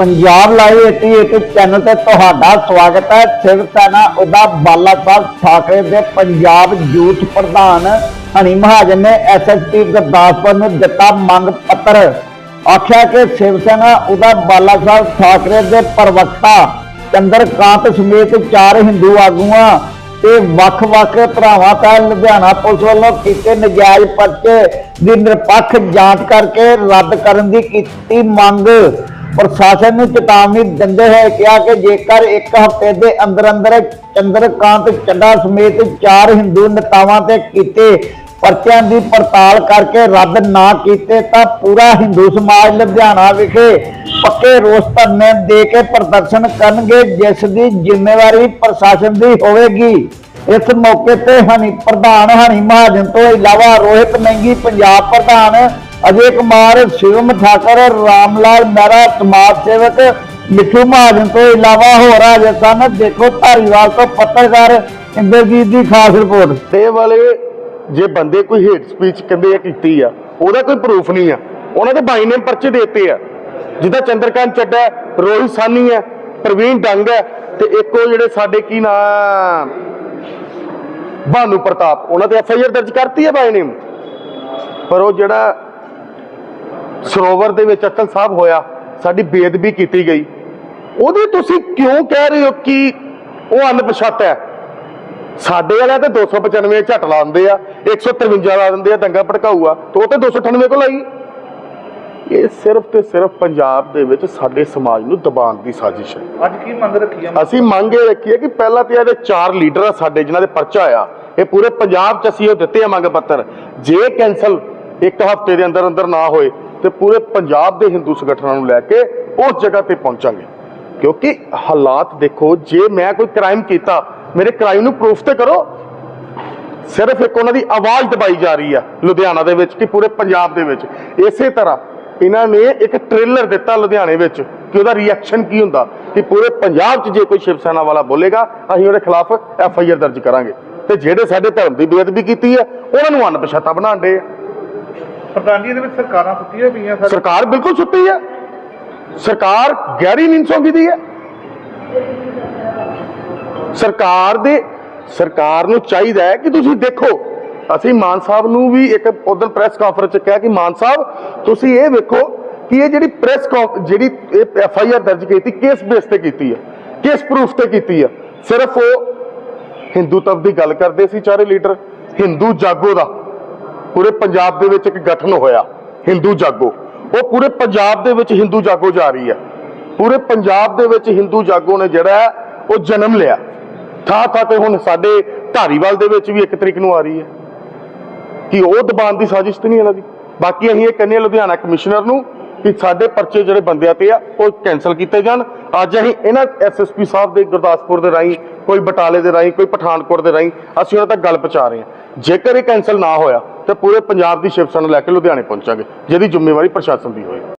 Punjab live 88 channel ਤੇ ਤੁਹਾਡਾ ਸਵਾਗਤ ਹੈ। ਸ਼ਿਵ ਸੈਨਾ ਉਹਦਾ ਬਾਲਾ ਸਾਹਿਬ ਠਾਕਰੇ ਦੇ ਪੰਜਾਬ ਯੂਥ ਪ੍ਰਧਾਨ ਹਨੀ ਮਹਾਜਨ ਨੇ ਐਸਐਸਪੀ ਗੁਰਦਾਸਪੁਰ ਨੂੰ ਦਿੱਤਾ ਮੰਗ ਪੱਤਰ। ਆਖਿਆ ਕਿ ਸ਼ਿਵ ਸੈਨਾ ਉਹਦਾ ਬਾਲਾ ਸਾਹਿਬ ਠਾਕਰੇ ਦੇ ਪ੍ਰਵਕਤਾ ਚੰਦਰਕਾਂਤ ਸਮੇਤ ਚਾਰ ਹਿੰਦੂ ਆਗੂਆਂ ਤੇ ਵੱਖ-ਵੱਖ ਭਰਾਵਾਂ ਤਾਂ ਲੁਧਿਆਣਾ ਪੁਲਿਸ ਵੱਲੋਂ ਕੀਤੇ ਨਜਾਇਜ਼ ਪਰਚੇ ਦੀ ਨਿਰਪੱਖ ਜਾਂਚ ਕਰਕੇ ਰੱਦ ਕਰਨ ਦੀ ਕੀਤੀ ਮੰਗ। ਪ੍ਰਸ਼ਾਸਨ ਨੂੰ ਚੇਤਾਵਨੀ ਦਿੰਦੇ ਹੋਏ ਕਿਹਾ ਕਿ ਜੇਕਰ ਇੱਕ ਹਫ਼ਤੇ ਦੇ ਅੰਦਰ ਅੰਦਰ ਚੰਦਰਕਾਂਤ ਚੱਡਾ ਸਮੇਤ ਚਾਰ ਹਿੰਦੂ ਨੇਤਾਵਾਂ ਤੇ ਕੀਤੇ ਪਰਚਿਆਂ ਦੀ ਪੜਤਾਲ ਕਰਕੇ ਰੱਦ ਨਾ ਕੀਤੇ ਤਾਂ ਪੂਰਾ ਹਿੰਦੂ ਸਮਾਜ ਲੁਧਿਆਣਾ ਵਿਖੇ ਪੱਕੇ ਰੋਸ ਧਰਨੇ ਦੇ ਕੇ ਪ੍ਰਦਰਸ਼ਨ ਕਰਨਗੇ, ਜਿਸ ਦੀ ਜ਼ਿੰਮੇਵਾਰੀ ਪ੍ਰਸ਼ਾਸਨ ਦੀ ਹੋਵੇਗੀ। ਇਸ ਮੌਕੇ ਤੇ ਹਨੀ, ਪ੍ਰਧਾਨ ਹਨੀ ਮਹਾਜਨ ਤੋਂ ਇਲਾਵਾ ਰੋਹਿਤ ਮਹਿੰਗੀ, ਪੰਜਾਬ ਪ੍ਰਧਾਨ ਅਜੇ ਕੁਮਾਰ ਸ਼ਿਵਮ ਠਾਕਰ, ਰਾਮਲਾਲ ਮਹਿਰਾ, ਸਮਾਜ ਸੇਵਕ, ਮਿੱਠੂ ਮਹਾਜਨ ਤੋਂ ਇਲਾਵਾ ਹੋਰ ਹਾਜ਼ਰ ਸਨ। ਦੇਖੋ ਧਾਰੀਵਾਲ ਤੋਂ ਪੱਤਰਕਾਰ ਇੰਦਰਜੀਤ ਦੀ ਖਾਸ ਰਿਪੋਰਟ। ਤੇ ਵਾਲੇ ਜੇ ਬੰਦੇ ਕੋਈ ਹੇਟ ਸਪੀਚ ਕਹਿੰਦੇ ਆ, ਕੀਤੀ ਆ, ਉਹਦਾ ਕੋਈ ਪ੍ਰੂਫ ਨਹੀਂ ਆ। ਉਹਨਾਂ ਦੇ ਬਾਈ ਨੇ ਪਰਚੇ ਦੇਤੇ ਆ। ਜਿੱਦਾਂ ਚੰਦਰਕਾਂਤ ਚੱਡਾ ਰੋਹਿਤ ਸਾਨੀ ਹੈ, ਪ੍ਰਵੀਨ ਡੰਗ ਹੈ ਤੇ ਇੱਕ ਉਹ ਜਿਹੜੇ ਸਾਡੇ ਕੀ ਨਾਂ ਭਾਨੂ ਪ੍ਰਤਾਪ, ਉਹਨਾਂ ਤੇ ਐਫ ਆਈ ਆਰ ਦਰਜ ਕਰਤੀ ਹੈ ਬਾਈ ਨੇ ਪਰ ਉਹ ਜਿਹੜਾ ਸਰੋਵਰ ਦੇ ਵਿੱਚ ਅਕਲ ਸਾਹਿਬ ਹੋਇਆ ਸਾਡੀ ਬੇਅਦਬੀ ਕੀਤੀ ਗਈ। ਉਹਦੇ ਤੁਸੀਂ ਕਿਉਂ ਕਹਿ ਰਹੇ ਹੋ ਕਿ ਉਹ ਅਨਪਛਾਤਾ ਹੈ? ਸਾਡੇ ਵਾਲਿਆਂ ਤੇ 295 ਝਟ ਲਾ ਦਿੰਦੇ ਆ 153 ਲਾ ਦਿੰਦੇ ਆ ਦੰਗਾ ਭੜਕਾਊਆ ਤੇ ਉਹ ਤੇ 298 ਕੋ ਲਾਈ ਇਹ ਸਿਰਫ ਤੇ ਸਿਰਫ ਪੰਜਾਬ ਦੇ ਵਿੱਚ ਸਾਡੇ ਸਮਾਜ ਨੂੰ ਦਬਾਉਣ ਦੀ ਸਾਜ਼ਿਸ਼ ਹੈ। ਅੱਜ ਕੀ ਮੰਗ ਰੱਖੀ ਆ ਅਸੀਂ ਮੰਗ ਇਹ ਰੱਖੀ ਹੈ ਕਿ ਪਹਿਲਾਂ ਤੇ ਇਹਦੇ ਚਾਰ ਲੀਡਰ ਆ ਸਾਡੇ ਜਿਨ੍ਹਾਂ ਦੇ ਪਰਚਾ ਆ ਇਹ ਪੂਰੇ ਪੰਜਾਬ ਚ ਅਸੀਂ ਉਹ ਦਿੱਤੇ ਆ ਮੰਗ ਪੱਤਰ। ਜੇ ਕੈਨਸਲ ਇੱਕ ਹਫ਼ਤੇ ਦੇ ਅੰਦਰ ਅੰਦਰ ਨਾ ਹੋਏ ਤੇ ਪੂਰੇ ਪੰਜਾਬ ਦੇ ਹਿੰਦੂ ਸੰਗਠਨਾਂ ਨੂੰ ਲੈ ਕੇ ਉਸ ਜਗ੍ਹਾ ਤੇ ਪਹੁੰਚਾਂਗੇ। ਕਿਉਂਕਿ ਹਾਲਾਤ ਦੇਖੋ, ਜੇ ਮੈਂ ਕੋਈ ਕ੍ਰਾਈਮ ਕੀਤਾ, ਮੇਰੇ ਕ੍ਰਾਈਮ ਨੂੰ ਪ੍ਰੂਫ ਤੇ ਕਰੋ। ਸਿਰਫ ਇੱਕ ਉਹਨਾਂ ਦੀ ਆਵਾਜ਼ ਦਬਾਈ ਜਾ ਰਹੀ ਆ ਲੁਧਿਆਣਾ ਦੇ ਵਿੱਚ ਕਿ ਪੂਰੇ ਪੰਜਾਬ ਦੇ ਵਿੱਚ। ਇਸੇ ਤਰ੍ਹਾਂ ਇਹਨਾਂ ਨੇ ਇੱਕ ਟ੍ਰੇਲਰ ਦਿੱਤਾ ਲੁਧਿਆਣੇ ਵਿੱਚ ਕਿ ਉਹਦਾ ਰਿਐਕਸ਼ਨ ਕੀ ਹੁੰਦਾ, ਕਿ ਪੂਰੇ ਪੰਜਾਬ 'ਚ ਜੇ ਕੋਈ ਸ਼ਿਵ ਸੈਨਾ ਵਾਲਾ ਬੋਲੇਗਾ, ਅਸੀਂ ਉਹਦੇ ਖਿਲਾਫ ਐਫ ਆਈ ਆਰ ਦਰਜ ਕਰਾਂਗੇ। ਤੇ ਜਿਹੜੇ ਸਾਡੇ ਧਰਮ ਦੀ ਬੇਅਦਬੀ ਕੀਤੀ ਹੈ, ਉਹਨਾਂ ਨੂੰ ਅਣਪਛਾਤਾ ਬਣਾਉਣ ਦੇ ਪ੍ਰਧਾਨ ਜੀ ਵਿੱਚ ਸਰਕਾਰਾਂ ਸੁੱਤੀਆਂ ਪਈਆਂ ਸਰ ਸਰਕਾਰ ਬਿਲਕੁਲ ਸੁੱਤੀ ਹੈ ਸਰਕਾਰ ਗਹਿਰੀ ਨੀਂਦ ਸੌਂਗੀ ਦੀ ਹੈ ਸਰਕਾਰ ਦੇ ਸਰਕਾਰ ਨੂੰ ਚਾਹੀਦਾ ਹੈ ਕਿ ਤੁਸੀਂ ਦੇਖੋ, ਅਸੀਂ ਮਾਨ ਸਾਹਿਬ ਨੂੰ ਵੀ ਇੱਕ ਉਦੋਂ ਪ੍ਰੈਸ ਕਾਨਫਰੰਸ ਚ ਕਿਹਾ ਕਿ ਮਾਨ ਸਾਹਿਬ, ਤੁਸੀਂ ਇਹ ਵੇਖੋ ਕਿ ਇਹ ਜਿਹੜੀ ਪ੍ਰੈਸ ਜਿਹੜੀ ਐਫ ਆਈ ਆਰ ਦਰਜ ਕੀਤੀ ਕੇਸ ਬੇਸ ਤੇ ਕੀਤੀ ਹੈ ਕੇਸ ਪ੍ਰੂਫ ਤੇ ਕੀਤੀ ਹੈ ਸਿਰਫ ਉਹ ਹਿੰਦੂਤਵ ਦੀ ਗੱਲ ਕਰਦੇ ਸੀ ਚਾਰੇ ਲੀਡਰ, ਹਿੰਦੂ ਜਾਗੋ ਦਾ। ਪੂਰੇ ਪੰਜਾਬ ਦੇ ਵਿੱਚ ਇੱਕ ਗਠਨ ਹੋਇਆ ਹਿੰਦੂ ਜਾਗੋ। ਉਹ ਪੂਰੇ ਪੰਜਾਬ ਦੇ ਵਿੱਚ ਹਿੰਦੂ ਜਾਗੋ ਜਾ ਰਹੀ ਹੈ। ਪੂਰੇ ਪੰਜਾਬ ਦੇ ਵਿੱਚ ਹਿੰਦੂ ਜਾਗੋ ਨੇ ਜਿਹੜਾ ਹੈ, ਉਹ ਜਨਮ ਲਿਆ। ਥਾਂ ਥਾਂ ਤੇ ਹੁਣ ਸਾਡੇ ਧਾਰੀਵਾਲ ਦੇ ਵਿੱਚ ਵੀ ਇੱਕ ਤਰੀਕ ਨੂੰ ਆ ਰਹੀ ਹੈ। ਕਿ ਉਹ ਦਬਾਨ ਦੀ ਸਾਜ਼ਿਸ਼ ਤੇ ਨਹੀਂ ਇਹਨਾਂ ਦੀ। ਬਾਕੀ ਅਸੀਂ ਇਹ ਕਹਿੰਦੇ ਹਾਂ ਲੁਧਿਆਣਾ ਕਮਿਸ਼ਨਰ ਨੂੰ ਕਿ ਸਾਡੇ ਪਰਚੇ ਜਿਹੜੇ ਬੰਦਿਆਂ ਤੇ ਆ ਉਹ ਕੈਨਸਲ ਕੀਤੇ ਜਾਣ। ਅੱਜ ਅਸੀਂ ਇਹਨਾਂ ਐਸਐਸਪੀ ਸਾਹਿਬ ਦੇ ਗੁਰਦਾਸਪੁਰ ਦੇ ਰਾਹੀਂ ਕੋਈ ਬਟਾਲੇ ਦੇ ਰਾਹੀਂ ਕੋਈ ਪਠਾਨਕੋਟ ਦੇ ਰਾਹੀਂ ਅਸੀਂ ਉਹਨਾਂ ਤੱਕ ਗੱਲ ਪਹੁੰਚਾ ਰਹੇ ਹਾਂ। ਜੇਕਰ ਇਹ ਕੈਨਸਲ ਨਾ ਹੋਇਆ ਤੇ ਪੂਰੇ ਪੰਜਾਬ ਦੀ ਸ਼ਿਵ ਸੈਨਾ ਲੈ ਕੇ ਲੁਧਿਆਣੇ ਪਹੁੰਚਾਂਗੇ, ਜਿਹਦੀ ਜ਼ਿੰਮੇਵਾਰੀ ਪ੍ਰਸ਼ਾਸਨ ਦੀ ਹੋਏਗੀ।